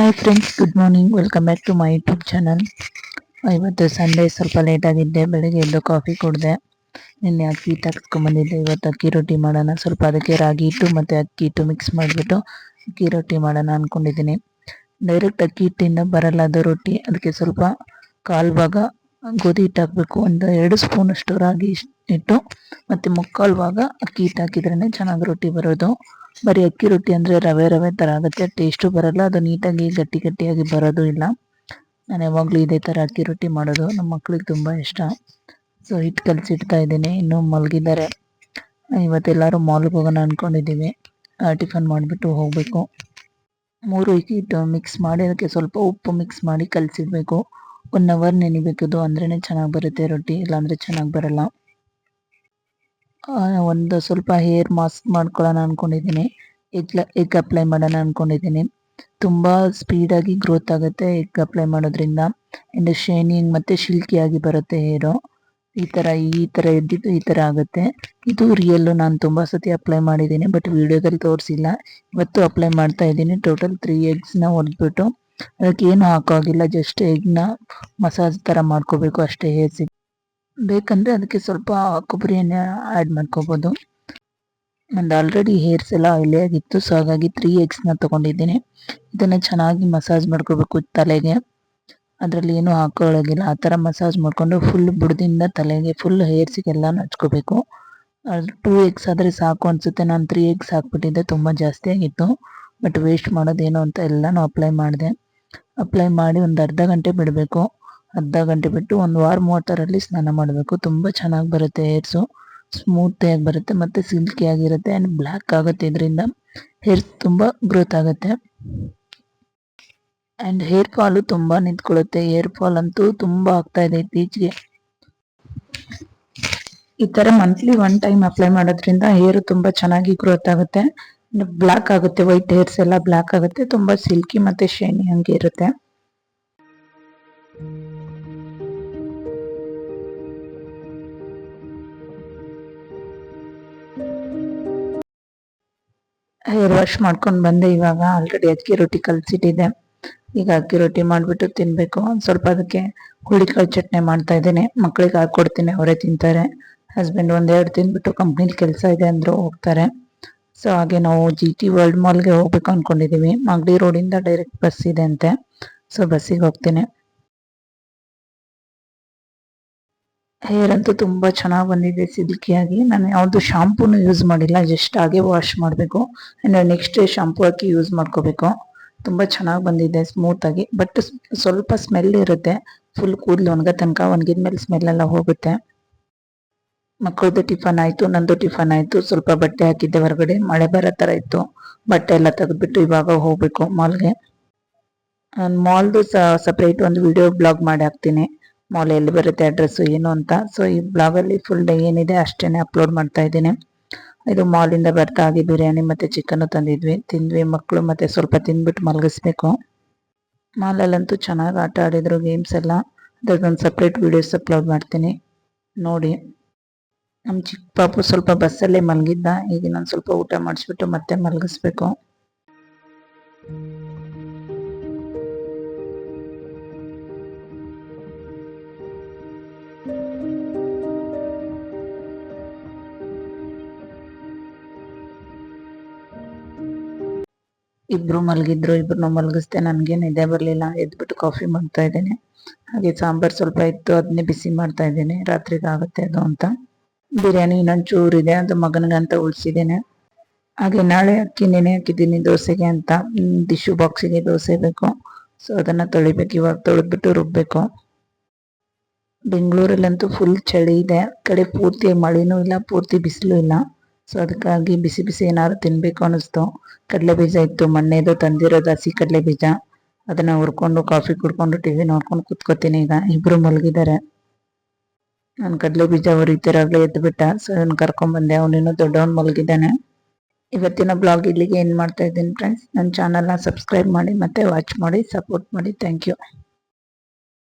Hi friends good morning welcome back to my YouTube channel ಇವತ್ತು Sunday ಸ್ವಲ್ಪ late ಆಗಿದ್ದೆ, ಬೆಳಗ್ಗೆ ಎದ್ದು ಕಾಫಿ ಕುಡಿದೆ. ನಿನ್ನೆ ಅಕ್ಕಿ ಬಂದಿದ್ದೆ, ಇವತ್ತು ಅಕ್ಕಿ ರೊಟ್ಟಿ ಮಾಡೋಣ. ಸ್ವಲ್ಪ ಅದಕ್ಕೆ ರಾಗಿ ಇಟ್ಟು ಮತ್ತು ಅಕ್ಕಿ ಹಿಟ್ಟು ಮಿಕ್ಸ್ ಮಾಡಿಬಿಟ್ಟು ಅಕ್ಕಿ ರೊಟ್ಟಿ ಮಾಡೋಣ ಅಂದ್ಕೊಂಡಿದ್ದೀನಿ ಡೈರೆಕ್ಟ್ ಅಕ್ಕಿ ಹಿಟ್ಟಿಂದ ಬರಲ್ಲ ಅದು ರೊಟ್ಟಿ. ಅದಕ್ಕೆ ಸ್ವಲ್ಪ ಕಾಲು ಭಾಗ ಗೋಧಿ ಹಿಟ್ಟು ಹಾಕಬೇಕು. ಒಂದು ಎರಡು ಸ್ಪೂನಷ್ಟು ರಾಗಿ ಇಟ್ಟು ಮತ್ತು ಮುಕ್ಕಾಲು ಭಾಗ ಅಕ್ಕಿ ಹಿಟ್ಟು ಹಾಕಿದ್ರೇ ಚೆನ್ನಾಗಿ ರೊಟ್ಟಿ ಬರೋದು. ಬರೀ ಅಕ್ಕಿ ರೊಟ್ಟಿ ಅಂದರೆ ರವೆ ರವೆ ಥರ ಆಗುತ್ತೆ. ಟೇಸ್ಟು ಬರಲ್ಲ. ಅದು ನೀಟಾಗಿ, ಗಟ್ಟಿ, ಗಟ್ಟಿಯಾಗಿ ಬರೋದು ಇಲ್ಲ. ನಾನು ಯಾವಾಗಲೂ ಇದೇ ಥರ ಅಕ್ಕಿ ರೊಟ್ಟಿ ಮಾಡೋದು. ನಮ್ಮ ಮಕ್ಳಿಗೆ ತುಂಬ ಇಷ್ಟ. ಸೊ ಹಿಟ್ಟು ಕಲಸಿಡ್ತಾ ಇದ್ದೀನಿ. ಇನ್ನೂ ಮಲಗಿದ್ದಾರೆ. ಇವತ್ತೆಲ್ಲರೂ ಮಾಲ್ಗೆ ಹೋಗೋಣ ಅಂದ್ಕೊಂಡಿದ್ದೀವಿ ಟಿಫನ್ ಮಾಡಿಬಿಟ್ಟು ಹೋಗಬೇಕು. ಮೂರು ಹಿಟ್ಟು ಮಿಕ್ಸ್ ಮಾಡಿ, ಅದಕ್ಕೆ ಸ್ವಲ್ಪ ಉಪ್ಪು ಮಿಕ್ಸ್ ಮಾಡಿ ಕಲಸಿಡ್ಬೇಕು. One hour ನೆನಿಬೇಕದು. ಅಂದ್ರೇ ಚೆನ್ನಾಗಿ ಬರುತ್ತೆ ರೊಟ್ಟಿ. ಇಲ್ಲಾಂದರೆ ಚೆನ್ನಾಗಿ ಬರಲ್ಲ. ಒಂದು ಸ್ವಲ್ಪ ಹೇರ್ ಮಾಸ್ಕ್ ಮಾಡ್ಕೊಳ್ಳೋಣ ಅಂದ್ಕೊಂಡಿದ್ದೀನಿ ಎಗ್ ಎಗ್ ಅಪ್ಲೈ ಮಾಡೋಣ ಅಂದ್ಕೊಂಡಿದ್ದೀನಿ ತುಂಬ ಸ್ಪೀಡಾಗಿ ಗ್ರೋತ್ ಆಗುತ್ತೆ ಎಗ್ ಅಪ್ಲೈ ಮಾಡೋದ್ರಿಂದ. ಆ್ಯಂಡ್ ಶೈನಿಂಗ್ ಮತ್ತು ಶಿಲ್ಕಿಯಾಗಿ ಬರುತ್ತೆ ಹೇರು ಈ ಥರ ಈ ಥರ ಇದ್ದಿದ್ದು ಈ ಥರ ಆಗುತ್ತೆ. ಇದು ರಿಯಲ್ಲು ನಾನು ತುಂಬ ಸತಿ ಅಪ್ಲೈ ಮಾಡಿದ್ದೀನಿ ಬಟ್ ವಿಡಿಯೋದಲ್ಲಿ ತೋರಿಸಿಲ್ಲ. ಇವತ್ತು ಅಪ್ಲೈ ಮಾಡ್ತಾ ಇದ್ದೀನಿ. ಟೋಟಲ್ ತ್ರೀ ಎಗ್ಸ್ನ ಹೊಡೆದ್ಬಿಟ್ಟು ಅದಕ್ಕೆ ಏನು ಹಾಕೋಗಿಲ್ಲ ಜಸ್ಟ್ ಎಗ್ನ ಮಸಾಜ್ ಥರ ಮಾಡ್ಕೋಬೇಕು. ಅಷ್ಟೇ ಹೇರ್ಸಿಗೆ ಬೇಕಂದರೆ ಅದಕ್ಕೆ ಸ್ವಲ್ಪ ಕೊಬ್ಬರಿ ಎಣ್ಣೆ ಆ್ಯಡ್ ಮಾಡ್ಕೋಬೋದು. ನಂದು ಆಲ್ರೆಡಿ ಹೇರ್ಸ್ ಎಲ್ಲ ಆಗಿತ್ತು ಸೊ ಹಾಗಾಗಿ ತ್ರೀ ಎಗ್ಸ್ನ ತೊಗೊಂಡಿದ್ದೀನಿ. ಇದನ್ನು ಚೆನ್ನಾಗಿ ಮಸಾಜ್ ಮಾಡ್ಕೋಬೇಕು ತಲೆಗೆ. ಅದರಲ್ಲಿ ಏನೂ ಹಾಕೊಳ್ಳೋಗಿಲ್ಲ ಆ ಥರ ಮಸಾಜ್ ಮಾಡಿಕೊಂಡು ಫುಲ್ ಬುಡದಿಂದ ತಲೆಗೆ ಫುಲ್ ಹೇರ್ಸಿಗೆಲ್ಲ ಹಚ್ಕೋಬೇಕು ಟೂ ಎಗ್ಸ್ ಆದರೆ ಸಾಕು ಅನಿಸುತ್ತೆ. ನಾನು ತ್ರೀ ಎಗ್ಸ್ ಹಾಕ್ಬಿಟ್ಟಿದ್ದೆ, ತುಂಬ ಜಾಸ್ತಿ ಆಗಿತ್ತು. ಬಟ್ ವೇಸ್ಟ್ ಮಾಡೋದೇನು ಅಂತ ಎಲ್ಲನೂ ಅಪ್ಲೈ ಮಾಡಿದೆ. ಅಪ್ಲೈ ಮಾಡಿ ಒಂದು ಅರ್ಧ ಗಂಟೆ ಬಿಡಬೇಕು. ಅರ್ಧ ಗಂಟೆ ಬಿಟ್ಟು ಒಂದು ವಾರ ವಾಟರಲ್ಲಿ ಸ್ನಾನ ಮಾಡಬೇಕು. ತುಂಬ ಚೆನ್ನಾಗಿ ಬರುತ್ತೆ ಹೇರ್ಸು ಸ್ಮೂತಿಯಾಗಿ ಬರುತ್ತೆ ಮತ್ತು ಸಿಲ್ಕಿ ಆಗಿರುತ್ತೆ ಆ್ಯಂಡ್ ಬ್ಲ್ಯಾಕ್ ಆಗುತ್ತೆ ಇದರಿಂದ. ಹೇರ್ ತುಂಬ ಗ್ರೋತ್ ಆಗುತ್ತೆ. ಆ್ಯಂಡ್ ಹೇರ್ ಫಾಲು ತುಂಬ ನಿಂತ್ಕೊಳ್ಳುತ್ತೆ. ಹೇರ್ ಫಾಲ್ ಅಂತೂ ತುಂಬ ಆಗ್ತಾ ಇದೆ ಇತ್ತೀಚೆಗೆ. ಈ ಥರ ಮಂತ್ಲಿ ಒನ್ ಟೈಮ್ ಅಪ್ಲೈ ಮಾಡೋದ್ರಿಂದ ಹೇರು ತುಂಬ ಚೆನ್ನಾಗಿ ಗ್ರೋತ್ ಆಗುತ್ತೆ. ಬ್ಲ್ಯಾಕ್ ಆಗುತ್ತೆ ವೈಟ್ ಹೇರ್ಸ್ ಎಲ್ಲ ಬ್ಲ್ಯಾಕ್ ಆಗುತ್ತೆ. ತುಂಬ ಸಿಲ್ಕಿ ಮತ್ತು ಶೈನಿ ಹಂಗೆ ಇರುತ್ತೆ. ಹೇರ್ ವಾಶ್ ಮಾಡ್ಕೊಂಡು ಬಂದೆ ಇವಾಗ. ಆಲ್ರೆಡಿ ಅಕ್ಕಿ ರೊಟ್ಟಿ ಕಲಸಿಟ್ಟಿದ್ದೆ. ಈಗ ಅಕ್ಕಿ ರೊಟ್ಟಿ ಮಾಡಿಬಿಟ್ಟು ತಿನ್ನಬೇಕು ಒಂದು ಸ್ವಲ್ಪ ಅದಕ್ಕೆ ಹುಳಿಕಾಳು ಚಟ್ನಿ ಮಾಡ್ತಾ ಇದ್ದೀನಿ. ಮಕ್ಕಳಿಗೆ ಹಾಕೊಡ್ತೀನಿ ಅವರೇ ತಿಂತಾರೆ. ಹಸ್ಬೆಂಡ್ ಒಂದೆರಡು ತಿನ್ಬಿಟ್ಟು ಕಂಪ್ನಿಲಿ ಕೆಲಸ ಇದೆ ಅಂದರು ಹೋಗ್ತಾರೆ. ಸೊ ಹಾಗೆ ನಾವು ಜಿ ಟಿ ವರ್ಲ್ಡ್ ಮಾಲ್ಗೆ ಹೋಗ್ಬೇಕು ಅಂದ್ಕೊಂಡಿದ್ದೀವಿ ಮಾಗಡಿ ರೋಡಿಂದ ಡೈರೆಕ್ಟ್ ಬಸ್ ಇದೆ ಅಂತೆ. ಸೊ ಬಸ್ಸಿಗೆ ಹೋಗ್ತೀನಿ. ಹೇರ್ ಅಂತೂ ತುಂಬ ಚೆನ್ನಾಗಿ ಬಂದಿದೆ ಸಿಲ್ಕಿಯಾಗಿ. ನಾನು ಯಾವುದು ಶಾಂಪೂನು ಯೂಸ್ ಮಾಡಿಲ್ಲ ಜಸ್ಟ್ ಹಾಗೆ ವಾಶ್ ಮಾಡಬೇಕು. ಆ್ಯಂಡ್ ನೆಕ್ಸ್ಟ್ ಡೇ ಶಾಂಪೂ ಹಾಕಿ ಯೂಸ್ ಮಾಡ್ಕೋಬೇಕು. ತುಂಬ ಚೆನ್ನಾಗಿ ಬಂದಿದೆ ಸ್ಮೂತಾಗಿ ಬಟ್ ಸ್ವಲ್ಪ ಸ್ಮೆಲ್ ಇರುತ್ತೆ. ಫುಲ್ ಕೂದಲು ಒಣಗ ತನಕ ಒಣಗಿದ ಮೇಲೆ ಸ್ಮೆಲ್ಲೆಲ್ಲ ಹೋಗುತ್ತೆ. ಮಕ್ಕಳದ್ದು ಟಿಫನ್ ಆಯಿತು, ನಂದು ಟಿಫನ್ ಆಯಿತು. ಸ್ವಲ್ಪ ಬಟ್ಟೆ ಹಾಕಿದ್ದೆ ಹೊರಗಡೆ. ಮಳೆ ಬರೋ ಥರ ಇತ್ತು. ಬಟ್ಟೆ ಎಲ್ಲ ತೆಗೆದ್ಬಿಟ್ಟು ಇವಾಗ ಹೋಗಬೇಕು ಮಾಲ್ಗೆ. ಮಾಲ್ದು ಸಪ್ರೇಟ್ ಒಂದು ವಿಡಿಯೋ ಬ್ಲಾಗ್ ಮಾಡಿ ಹಾಕ್ತೀನಿ. ಮಾಲ್ ಎಲ್ಲಿ ಬರುತ್ತೆ ಅಡ್ರೆಸ್ಸು ಏನು ಅಂತ. ಸೊ ಈ ಬ್ಲಾಗಲ್ಲಿ ಫುಲ್ ಡೇ ಏನಿದೆ ಅಷ್ಟೇ ಅಪ್ಲೋಡ್ ಮಾಡ್ತಾ ಇದ್ದೀನಿ. ಇದು ಮಾಲಿಂದ ಬರ್ತಾ ಆಗಿ ಬಿರಿಯಾನಿ ಮತ್ತು ಚಿಕನ್ನು ತಂದಿದ್ವಿ. ತಿಂದ್ವಿ ಮಕ್ಕಳು ಮತ್ತು ಸ್ವಲ್ಪ ತಿಂದ್ಬಿಟ್ಟು ಮಲಗಿಸ್ಬೇಕು. ಮಾಲಲ್ಲಂತೂ ಚೆನ್ನಾಗಿ ಆಟ ಆಡಿದ್ರು ಗೇಮ್ಸ್ ಎಲ್ಲ. ಅದ್ರದ್ದೊಂದು ಸಪ್ರೇಟ್ ವೀಡಿಯೋಸ್ ಅಪ್ಲೋಡ್ ಮಾಡ್ತೀನಿ. ನೋಡಿ. ನಮ್ಮ ಚಿಕ್ಕ ಪಾಪು ಸ್ವಲ್ಪ ಬಸ್ಸಲ್ಲೇ ಮಲಗಿದ್ದ. ಈಗ ನಾನು ಸ್ವಲ್ಪ ಊಟ ಮಾಡಿಸ್ಬಿಟ್ಟು ಮತ್ತೆ ಮಲಗಿಸ್ಬೇಕು. ಇಬ್ರು ಮಲಗಿದ್ರು, ಇಬ್ರು ಮಲಗಿಸ್ದೆ ನನಗೆ ನಿದ್ದೆ ಬರಲಿಲ್ಲ. ಎದ್ಬಿಟ್ಟು ಕಾಫಿ ಮಾಡ್ತಾ ಇದ್ದೇನೆ. ಹಾಗೆ ಸಾಂಬಾರ್ ಸ್ವಲ್ಪ ಇತ್ತು ಅದನ್ನೇ ಬಿಸಿ ಮಾಡ್ತಾ ಇದ್ದೇನೆ. ರಾತ್ರಿಗೆ ಆಗುತ್ತೆ ಅದು ಅಂತ. ಬಿರಿಯಾನಿ ಇನ್ನೊಂದು ಚೂರು ಇದೆ, ಅದು ಮಗನಿಗಂತ ಉಳಿಸಿದ್ದೇನೆ. ಹಾಗೆ ನಾಳೆ ಅಕ್ಕಿ, ನೆನೆ ಹಾಕಿದ್ದೀನಿ ದೋಸೆಗೆ ಅಂತ. ಟಿಶ್ಯೂ ಬಾಕ್ಸಿಗೆ ದೋಸೆ ಬೇಕು. ಸೊ ಅದನ್ನು ತೊಳಿಬೇಕು. ಇವಾಗ ತೊಳೆದ್ಬಿಟ್ಟು ರುಬ್ಬೇಕು. ಬೆಂಗಳೂರಲ್ಲಂತೂ ಫುಲ್ ಚಳಿ ಇದೆ. ಕಡೆ ಪೂರ್ತಿ ಮಳೆನೂ ಇಲ್ಲ, ಪೂರ್ತಿ ಬಿಸಿಲು ಇಲ್ಲ. ಸೊ ಅದಕ್ಕಾಗಿ ಬಿಸಿ ಬಿಸಿ ಏನಾದ್ರು ತಿನ್ಬೇಕು ಅನ್ನಿಸ್ತು. ಕಡಲೆ ಬೀಜ ಇತ್ತು, ಮೊನ್ನೆದು ತಂದಿರೋದು ಹಸಿ ಕಡಲೆ ಬೀಜ. ಅದನ್ನ ಹುರ್ಕೊಂಡು ಕಾಫಿ ಕುಡ್ಕೊಂಡು ಟಿವಿ ನೋಡ್ಕೊಂಡು ಕುತ್ಕೋತೀನಿ ಈಗ. ಇಬ್ರು ಮಲಗಿದ್ದಾರೆ. ನಾನು ಕಡಲೆ ಬೀಜ ಹುರಿತಿರಾಗ್ಲೇ ಎದ್ದು ಬಿಟ್ಟ ಸೊ ಅವ್ನು ಕರ್ಕೊಂಡ್ ಬಂದೆ. ಅವನೇನು ದೊಡ್ಡವನ್ ಮಲಗಿದ್ದಾನೆ. ಇವತ್ತಿನ ಬ್ಲಾಗ್ ಇಲ್ಲಿಗೆ ಏನು ಮಾಡ್ತಾ ಇದ್ದೀನಿ ಫ್ರೆಂಡ್ಸ್ ನನ್ನ ಚಾನಲ್ನ ಸಬ್ಸ್ಕ್ರೈಬ್ ಮಾಡಿ, ಮತ್ತೆ ವಾಚ್ ಮಾಡಿ ಸಪೋರ್ಟ್ ಮಾಡಿ. Thank you